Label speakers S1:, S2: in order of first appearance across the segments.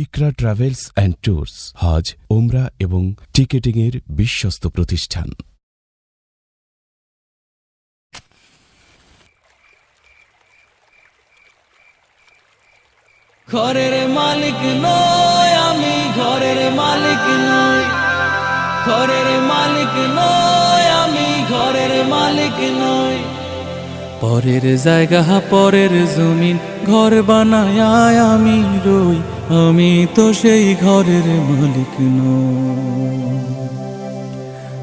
S1: Iqra travels and tours, হজ ওমরা এবং টিকেটিংয়ের বিশ্বস্ত প্রতিষ্ঠান।
S2: ঘরের মালিক নয়, আমি ঘরের মালিক নই। ঘরের মালিক নয়, আমি ঘরের মালিক নই। পরের জায়গা, পরের জমিন, ঘর বানায় আমি রই। আমি তো সেই ঘরের মালিক নই।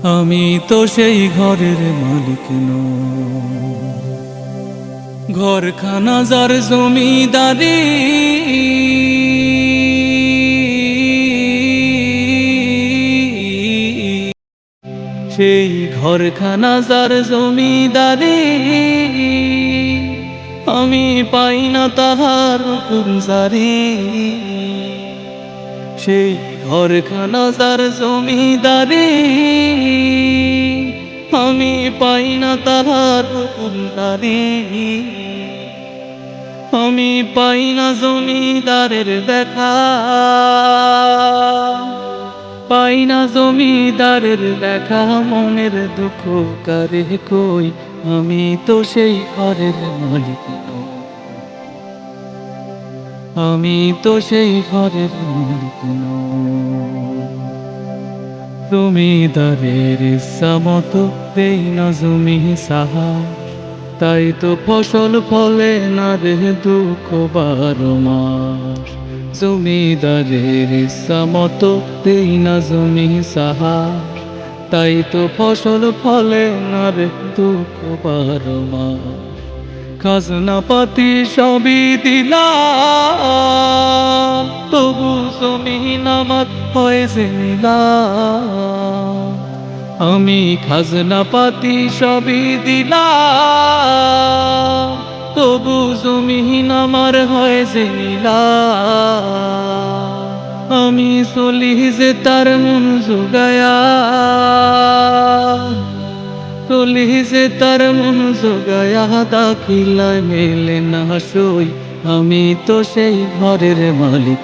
S2: আমি তো সেই ঘরের মালিক নই। ঘরখানা যার জমিদারি। সেই ঘরখানা যার জমিদারি। আমি পাই না তাহার কুমজারি সেই ঘরখানা যার জমিদারি। আমি পাই না তাহার হুকুমদারি আমি পাই না জমিদারের দেখা। পাই না জমিদারের দেখা মনের দুঃখ কারে কই? আমি তো সেই ঘরের মালিক আমি তো সেই ঘরের মালিক। জমিদারের ইচ্ছা মতো দেই না জমি সাহা তাই তো ফসল ফলে না রে দুঃখ বারো মাস। জমিদারের মতো দেই না জমি সাহা তাই তো ফসল ফলে না রে দুঃখ বারো মাস খাজনা পাতি সবই দিলাম, তবু জমিন আমার হয়েছে আমি খাজনা পাতি সবই দিলাম তবু জমিন আমার হয়েছে নিলাম আমি চলি যে তার মন যোগায়া চলি যে তার মন যোগায়া দাখিলায় মেলে না সই। আমি তো সেই ঘরের মালিক।